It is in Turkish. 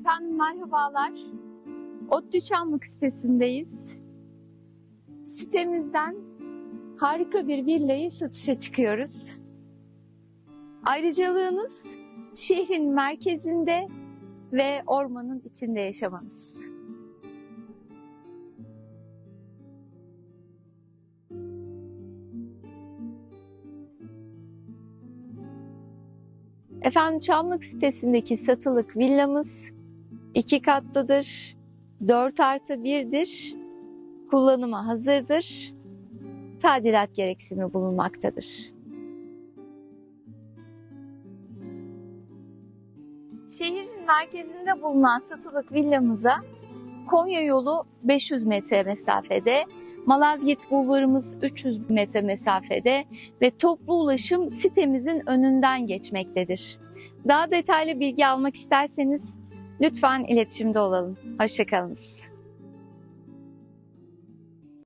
Efendim merhabalar. ODTÜ Çamlık sitesindeyiz. Sitemizden harika bir villayı satışa çıkıyoruz. Ayrıcalığınız şehrin merkezinde ve ormanın içinde yaşamanız. Efendim Çamlık sitesindeki satılık villamız iki katlıdır, 4 artı 1'dir, kullanıma hazırdır, tadilat gereksimi bulunmaktadır. Şehrin merkezinde bulunan satılık villamıza Konya yolu 500 metre mesafede, Malazgirt bulvarımız 300 metre mesafede ve toplu ulaşım sitemizin önünden geçmektedir. Daha detaylı bilgi almak isterseniz lütfen iletişimde olalım. Hoşçakalınız.